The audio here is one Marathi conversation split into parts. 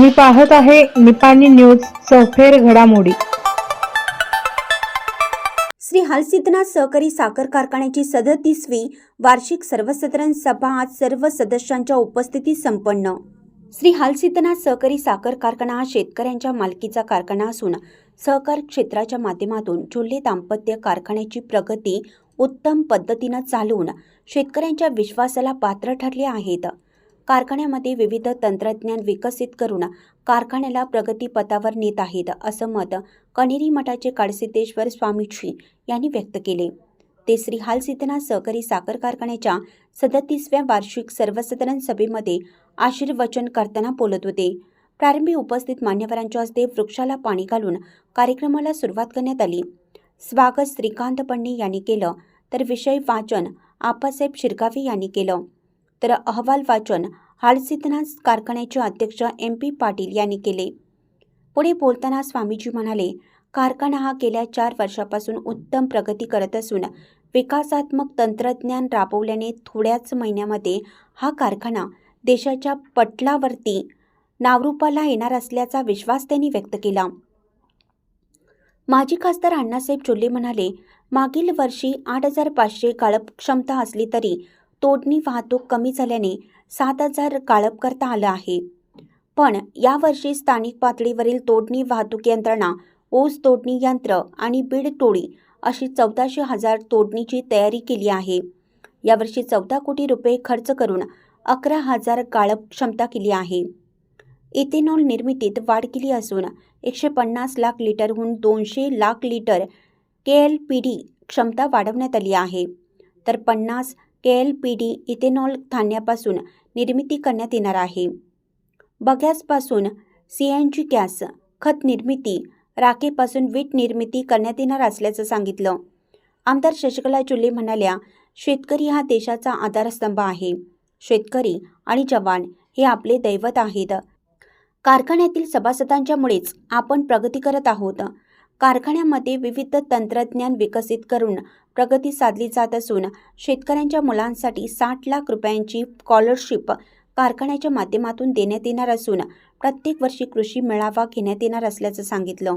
तुम्ही पाहत आहे निपाणी न्यूज सफेर घडामोडी. श्री हलसिद्धनाथ सहकारी साखर कारखान्याची सदतीसवी वार्षिक सर्वसाधारण सभा आज सर्व सदस्यांच्या उपस्थितीत संपन्न. श्री हलसिद्धनाथ सहकारी साखर कारखाना हा शेतकऱ्यांच्या मालकीचा कारखाना असून सहकार क्षेत्राच्या माध्यमातून चुल्हे दाम्पत्य कारखान्याची प्रगती उत्तम पद्धतीनं चालवून शेतकऱ्यांच्या विश्वासाला पात्र ठरले आहेत. कारखान्यामध्ये विविध तंत्रज्ञान विकसित करून कारखान्याला प्रगतीपथावर नेत आहेत असं मत कणेरी मठाचे काडसिद्धेश्वर स्वामीजी यांनी व्यक्त केले. ते श्री हालसिद्धनाथ सहकारी साखर कारखान्याच्या सदतीसव्या वार्षिक सर्वसाधारण सभेमध्ये आशीर्वचन करताना बोलत होते. प्रारंभी उपस्थित मान्यवरांच्या हस्ते वृक्षाला पाणी घालून कार्यक्रमाला सुरुवात करण्यात आली. स्वागत श्रीकांत पंडे यांनी केलं तर विषय वाचन आप्पासाहेब शिरगावे यांनी केलं. तर अहवाल वाचन हालसिद्धनाथ कारखान्याचे अध्यक्ष एम पी पाटील यांनी केले. पुढे बोलताना स्वामीजी म्हणाले कारखाना हा गेल्या चार वर्षापासून उत्तम प्रगती करत असून विकासात्मक तंत्रज्ञान राबवल्याने थोड्याच महिन्यामध्ये हा कारखाना देशाच्या पटलावरती नावरूपाला येणार असल्याचा विश्वास त्यांनी व्यक्त केला. माजी खासदार अण्णासाहेब चोल्ले म्हणाले मागील वर्षी आठ हजार पाचशे गाळप क्षमता असली तरी तोडणी वाहतूक कमी झाल्याने सात हजार काळप करता आलं आहे. पण यावर्षी स्थानिक पातळीवरील तोडणी वाहतूक यंत्रणा ऊस तोडणी यंत्र आणि बीड टोळी अशी चौदाशे हजार तोडणीची तयारी केली आहे. यावर्षी चौदा कोटी रुपये खर्च करून अकरा हजार काळप क्षमता केली आहे. इथेनॉल निर्मितीत वाढ केली असून एकशे पन्नास लाख लिटरहून दोनशे lakh litre K L P D क्षमता वाढवण्यात आली आहे. तर पन्नास K L P D ethanol धान्यापासून निर्मिती करण्यात येणार आहे. बगॅसपासून सी एन जी गॅस खत निर्मिती राखेपासून वीट निर्मिती करण्यात येणार असल्याचं सांगितलं. आमदार शशिकला चुल्ले म्हणाल्या शेतकरी हा देशाचा आधारस्तंभ आहे. शेतकरी आणि जवान हे आपले दैवत आहेत. कारखान्यातील सभासदांच्यामुळेच आपण प्रगती करत आहोत. कारखान्यामध्ये विविध तंत्रज्ञान विकसित करून प्रगती साधली जात असून शेतकऱ्यांच्या मुलांसाठी साठ लाख रुपयांची स्कॉलरशिप कारखान्याच्या माध्यमातून देण्यात येणार असून प्रत्येक वर्षी कृषी मेळावा घेण्यात येणार असल्याचं सांगितलं.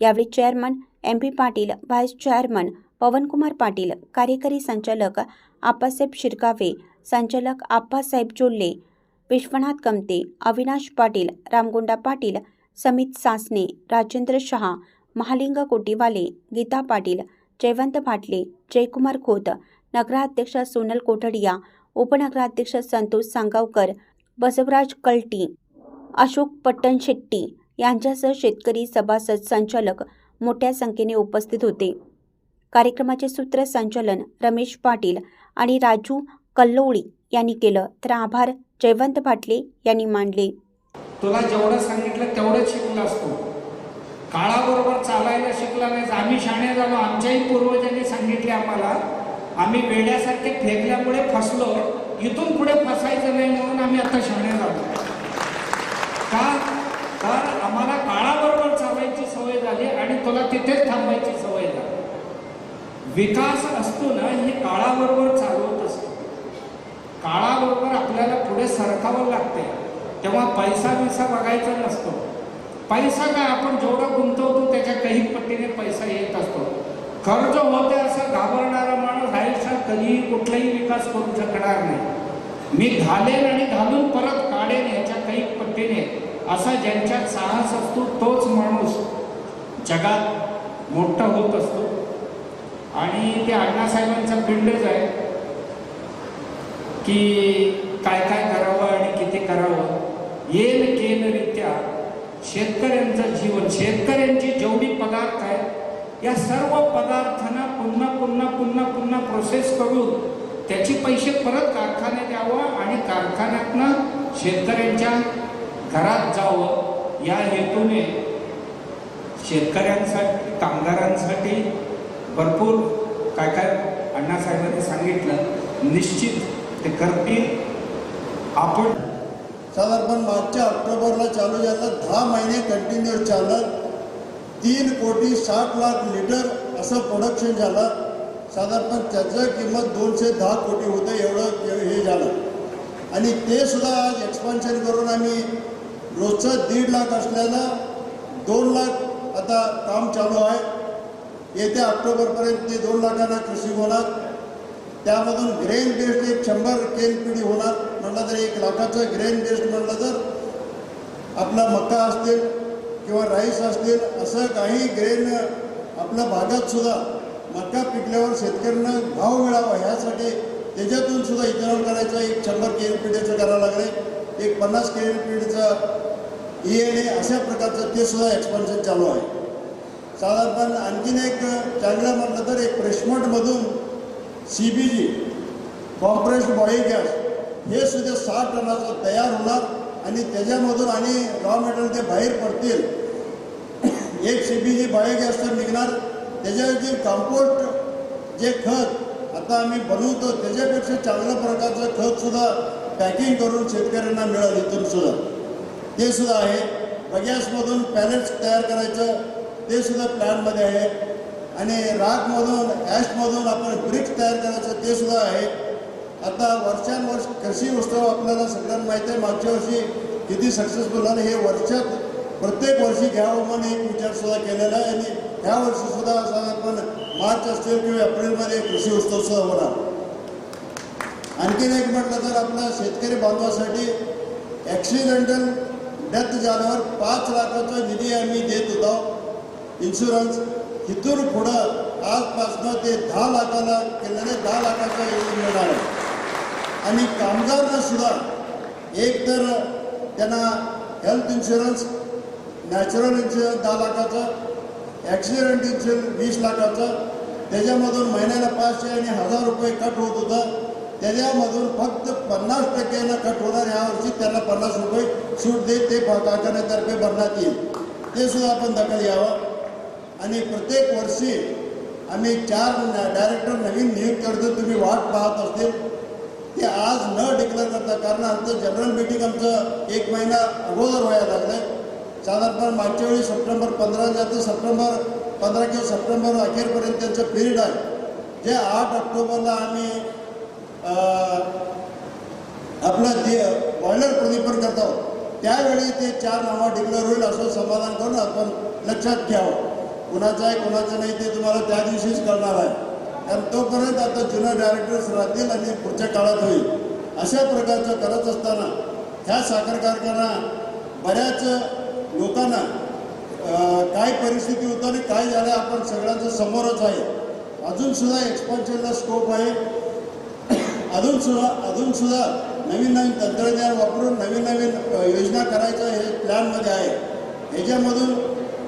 यावेळी chairman M P Patil vice chairman Pawankumar Patil कार्यकारी संचालक आप्पासाहेब शिरकावे संचालक आप्पासाहेब चोल्ले विश्वनाथ कमते अविनाश पाटील रामगोंडा पाटील समित सासने राजेंद्र शहा महालिंग कोटीवाले गीता पाटील जयवंत भाटले जयकुमार खोत नगराध्यक्ष सोनल कोठडिया उपनगराध्यक्ष संतोष सांगावकर बसवराज कल्टी अशोक पट्टणशेट्टी यांच्यासह शेतकरी सभासद संचालक मोठ्या संख्येने उपस्थित होते. कार्यक्रमाचे सूत्रसंचालन रमेश पाटील आणि राजू कल्लोळी यांनी केलं तर आभार जयवंत भाटले यांनी मांडले तुला जेवढं सांगितलं तेवढंच शिकला असतो. काळाबरोबर चालायला शिकला नाही आम्ही शाणे झालो आमच्याही पूर्वजांनी सांगितले आम्हाला आम्ही वेड्यासारखे फेकल्यामुळे फसलो इथून पुढे फसायचं नाही म्हणून आम्ही आता शाणे झालो. का? तर आम्हाला काळाबरोबर चालायची सवय झाली आणि तुला तिथेच थांबायची सवय झाली. विकास असतो ना हे काळाबरोबर चालवत असतो. काळाबरोबर आपल्याला पुढे सरकावं लागते. तेव्हा पैसा बिसा बघायचा नसतो. पैसा काय आपण जेवढं गुंतवतो त्याच्या काही पट्टीने पैसा येत असतो. कर्ज होते असं घाबरणारा माणूस आयुष्यात कधीही कुठलाही विकास करू शकणार नाही. मी घालेन आणि घालून परत काढेन याच्या काही पट्टीने असा ज्यांच्यात साहस असतो तोच माणूस जगात मोठा होत असतो. आणि ते अण्णासाहेबांचा पिंडच आहे की काय काय करावं आणि किती करावं येन केनरित्या शेतकऱ्यांचं जीवन शेतकऱ्यांची जेवढी पदार्थ आहे या सर्व पदार्थांना पुन्हा पुन्हा पुन्हा पुन्हा प्रोसेस करून त्याचे पैसे परत कारखान्यात यावं आणि कारखान्यातनं शेतकऱ्यांच्या घरात जावं. या हेतूने शेतकऱ्यांसाठी कामगारांसाठी भरपूर काय काय अण्णासाहेबांनी सांगितलं. निश्चित ते करतील. आपण साधारण मागच्या ऑक्टोबरला चालू झालं. दहा महिने कंटिन्यू चाललं. तीन कोटी साठ लाख लिटर असं प्रोडक्शन झालं. साधारण त्याचं किंमत दोनशे दहा कोटी होतं एवढं हे झालं. आणि ते सुद्धा आज एक्सपान्शन करून आम्ही रोजचं दीड लाख असल्यानं दोन लाख आता काम चालू आहे. येत्या ऑक्टोबरपर्यंत ते दोन लाखांना कृषी होणार. त्यामधून ग्रेन बेस्ड एक शंभर केन पिढी होणार. म्हटलं तर एक लाखाचं ग्रेन बेस्ड म्हटलं तर आपला मक्का असतील किंवा राईस असतील असं काही ग्रेन आपल्या भागात सुद्धा मक्का पिकल्यावर शेतकऱ्यांना भाव मिळावा ह्यासाठी त्याच्यातून सुद्धा इथेनॉल करायचं एक शंभर के एम पी डीचं करावं लागले एक पन्नास के एम पी डीचं ई एन ए अशा प्रकारचं ते सुद्धा एक्सपान्शन चालू आहे. साधारण आणखीन एक चांगलं म्हटलं तर एक प्रेशमटमधून C B G compressed gas हे सुद्धा साठ टनाचं तयार होणार आणि त्याच्यामधून आणि रॉ मटेरियल ते बाहेर पडतील. एक सी बी जी बायोगॅस तर निघणार जे कंपोस्ट जे खत आता आम्ही बनवतो त्याच्यापेक्षा चांगल्या प्रकारचं खतसुद्धा पॅकिंग करून शेतकऱ्यांना मिळेल इथून सुद्धा. ते सुद्धा आहे. बगॅसमधून पॅलेट्स तयार करायचं ते सुद्धा प्लॅनमध्ये आहे. आणि राखमधून ॲशमधून आपण ब्रिक्स तयार करायचं ते सुद्धा आहे. आता वर्षानुवर्ष कृषी उत्सव आपल्याला सगळ्यांना माहिती आहे मागच्या वर्षी किती सक्सेसफुल झालं हे वर्षात प्रत्येक वर्षी घ्यावं म्हणून एक विचार सुद्धा केलेला आहे आणि ह्या वर्षी सुद्धा आपण मार्च असतील किंवा एप्रिलमध्ये कृषी उत्सव सुद्धा होणार. आणखीन एक म्हटलं तर आपल्या शेतकरी बांधवासाठी ॲक्सिडेंटल डेथ झाल्यावर पाच लाखाचा निधी आम्ही देत होतो. इन्शुरन्स इथून पुढं आजपासनं ते दहा लाखाला केलेले दहा लाखाचा योजना मिळणार आहे. आणि कामगारांना सुद्धा एक तर त्यांना हेल्थ इन्शुरन्स नॅचरल इन्शुरन्स दहा लाखाचं ॲक्सिडेंट इन्शुरन्स वीस लाखाचं त्याच्यामधून महिन्याला पाचशे आणि हजार रुपये कट होत होतं. त्याच्यामधून फक्त पन्नास टक्क्यानं कट होणार यावर्षी त्यांना पन्नास रुपये सूट देत ते कारखान्यातर्फे भरण्यात येईल. ते सुद्धा आपण दखल यावं आणि प्रत्येक वर्षी आम्ही चार डायरेक्टर नवीन नियुक्त करतो तुम्ही वाट पाहत असतील. ते आज न डिक्लेअर करता कारण आमचं जनरल मीटिंग आमचं एक महिना अगोदर व्हायला लागलं आहे साधारणपणे मागच्या वेळी सप्टेंबर पंधराच्या ते सप्टेंबर पंधरा किंवा सप्टेंबर अखेरपर्यंत त्यांचं पिरियड आहे. जे आठ ऑक्टोबरला आम्ही आपलं जे बॉयलर प्रदीपन आहोत त्यावेळी ते चार नावं डिक्लेअर होईल असं समाधान करून आपण लक्षात घ्यावं. कुणाचं आहे कुणाचं नाही ते तुम्हाला त्या दिवशीच कळणार आहे. कारण तोपर्यंत आता जुन्या डायरेक्टर्स राहतील आणि पुढच्या काळात होईल. अशा प्रकारचं करत असताना ह्या साखर कारखाना बऱ्याच लोकांना काय परिस्थिती होतं आणि काय झालं आपण सगळ्यांचं समोरच आहे. अजूनसुद्धा एक्सपान्शनला स्कोप आहे. अजून सुद्धा अजून सुद्धा नवीन नवीन तंत्रज्ञान वापरून नवीन नवीन योजना करायचं हे प्लॅनमध्ये आहे. ह्याच्यामधून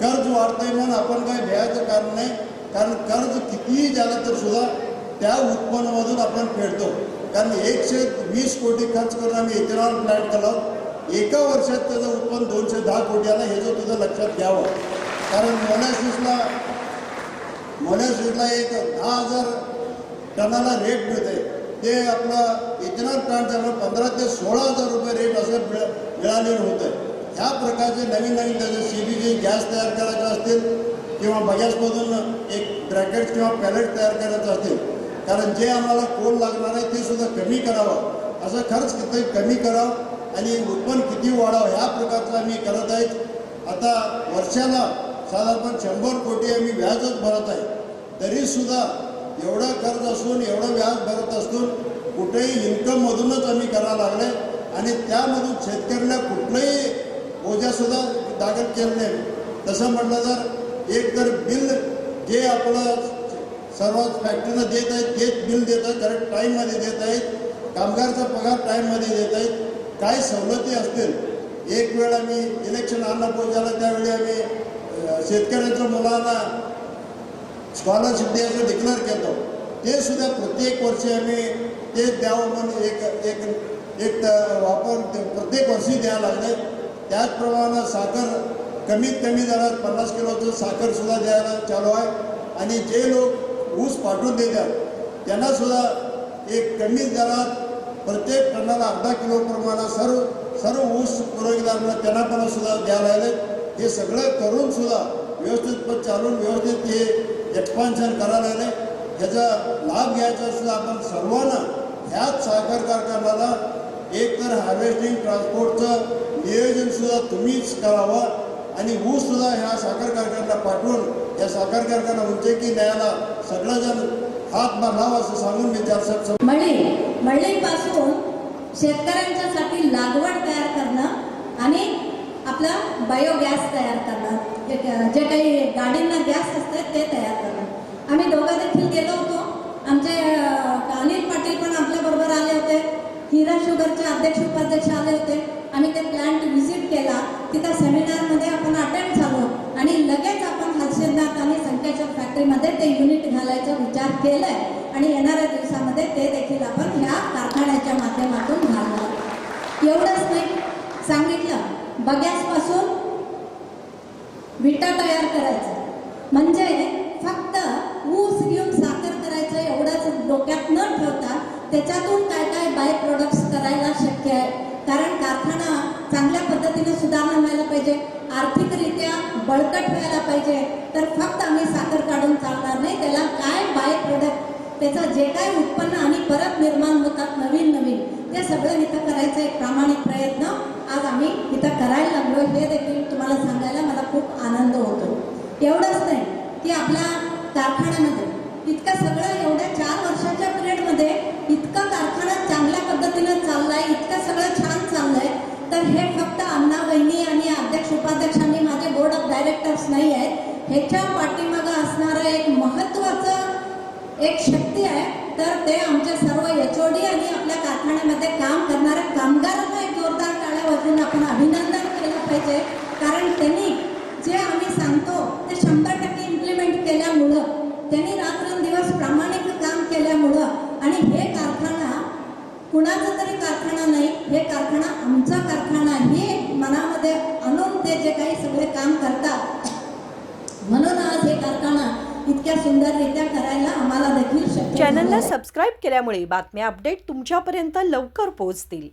कर्ज वाढतंय म्हणून आपण काही भ्यायचं कारण नाही. कारण कर्ज कितीही झालं तर सुद्धा त्या उत्पन्नामधून आपण फेडतो. कारण एकशे वीस कोटी खर्च करून आम्ही इथेनॉल प्लॅन्ट केला. एका वर्षात त्याचं उत्पन्न दोनशे दहा कोटी आलं हे जर तुझं लक्षात घ्यावं. कारण मोनॅसिसला मोनॅसिसला एक दहा हजार टनाला रेट मिळते ते आपलं इथेनॉल प्लांट त्यामुळे पंधरा ते सोळा हजार रुपये रेट असं मिळ मिळालेलं होतं. ह्या प्रकारचे नवीन नवीन त्याचे सी बी जी गॅस तयार करायचे असतील किंवा बजाजमधून एक ब्रॅकेट किंवा पॅलेट तयार करायचं असतील कारण जे आम्हाला कोल लागणार आहे ते सुद्धा कमी करावं. असं खर्च किती कमी करावं आणि उत्पन्न किती वाढावं ह्या प्रकारचं आम्ही करत आहेत आता वर्षाला साधारण शंभर कोटी आम्ही व्याजच भरत आहे. तरीसुद्धा एवढा कर्ज असून एवढं व्याज भरत असून कुठेही इन्कममधूनच आम्ही करायला लागले आणि त्यामधून शेतकऱ्याला कुठलंही ओझ्यासुद्धा दाखल केलं नाही. तसं म्हटलं तर एक तर बिल जे आपलं सर्व फॅक्टरीनं देत आहेत तेच बिल देत आहेत कारण टाईममध्ये देत आहेत कामगारचा पगार टाईममध्ये देत आहेत. काय सवलती असतील? एक वेळ आम्ही इलेक्शन आणणं पोहोचायला त्यावेळी आम्ही शेतकऱ्यांच्या मुलांना स्कॉलरशिप द्यायचं डिक्लेअर केलं. ते सुद्धा प्रत्येक वर्षी आम्ही ते द्यावं म्हणून एक एक एक वापर प्रत्येक वर्षी द्यावं लागले. त्याचप्रमाणे साखर कमीत कमी दरात पन्नास किलोचं साखरसुद्धा द्यायला चालू आहे. आणि जे लोक ऊस पाठवून देतात त्यांनासुद्धा एक कमी दरात प्रत्येक टनाला अर्धा किलो प्रमाणात सर्व सर्व ऊस पुरवठेदारांना त्यांना पण सुद्धा द्यायला लागले. हे सगळं करूनसुद्धा व्यवस्थित चालून व्यवस्थित हे एक्सपान्शन करायला लागले. ह्याचा लाभ घ्यायचा सुद्धा आपण सर्वांना ह्याच साखर कारखान्याला एक तर हार्वेस्टिंग ट्रान्सपोर्टचं नियोजनसुद्धा तुम्हीच करावं. आणि ऊस सुद्धा ह्या साखर कारखान्याला पाठवून या साखर कारखाना उंचकी न्यायाला सगळेजण हात मारावा असं सांगून मी त्या मळी मळीपासून शेतकऱ्यांच्यासाठी लागवड तयार करणं आणि आपला बायोगॅस तयार करणं. जे- जे काही गाडींना गॅस असते ते तयार करणं. आम्ही दोघं देखील गेलो होतो. आमचे अनिल पाटील पण आपल्याबरोबर आले होते. हिरा शुगरचे अध्यक्ष उपाध्यक्ष आले होते आम्ही ते प्लॅन्ट व्हिजिट केला तिथं सेमिनारमध्ये झालं झालो आणि लगेच आपण हर्षदनाथ आणि संकेश्वर फॅक्टरीमध्ये ते युनिट घालायचा विचार केलाय. आणि येणाऱ्या दिवसामध्ये ते देखील आपण ह्या कारखान्याच्या माध्यमातून घालणार एवढंच नाही सांगितलं. बगॅसपासून विटा तयार करायचं. म्हणजे फक्त ऊस घेऊन साखर करायचं एवढंच डोक्यात न ठेवता त्याच्यातून काय काय बाय प्रोडक्ट्स करायला शक्य आहे. कारण कारखाना चांगल्या पद्धतीने सुधारणा व्हायला पाहिजे. आर्थिक बळकट व्हायला पाहिजे. तर फक्त आम्ही साखर काढून चालणार नाही. त्याला काय बाय प्रोडक्ट त्याचं जे काय उत्पन्न आणि परत निर्माण होतात नवीन नवीन ते सगळं इथं करायचं एक प्रामाणिक प्रयत्न. आज आम्ही इथं करायला लागलो हे देखील तुम्हाला सांगायला मला खूप आनंद होतो. एवढंच नाही की आपल्या कारखान्यामध्ये इतकं सगळं एवढ्या चार वर्षाच्या पिरियडमध्ये इतका कारखाना चांगल्या पद्धतीनं चाललाय इतकं सगळं छान चाललंय. तर हे फक्त अण्णा वहिनी आणि अध्यक्ष उपाध्यक्ष डायरेक्टर्स नाही आहेत. ह्याच्या पाठीमागं असणारं एक महत्त्वाचं एक शक्ती आहे. तर ते आमचे सर्व एचओडी आणि आपल्या कारखान्यामध्ये काम करणाऱ्या कामगारांना एक जोरदार टाळ्या वाजून आपण अभिनंदन केलं पाहिजे. कारण त्यांनी म्हणून आज हे कारखाना इतक्या सुंदररित्या करायला आम्हाला देखील शक्य चॅनलला. सबस्क्राईब केल्यामुळे बातम्या अपडेट तुमच्यापर्यंत लवकर पोहोचतील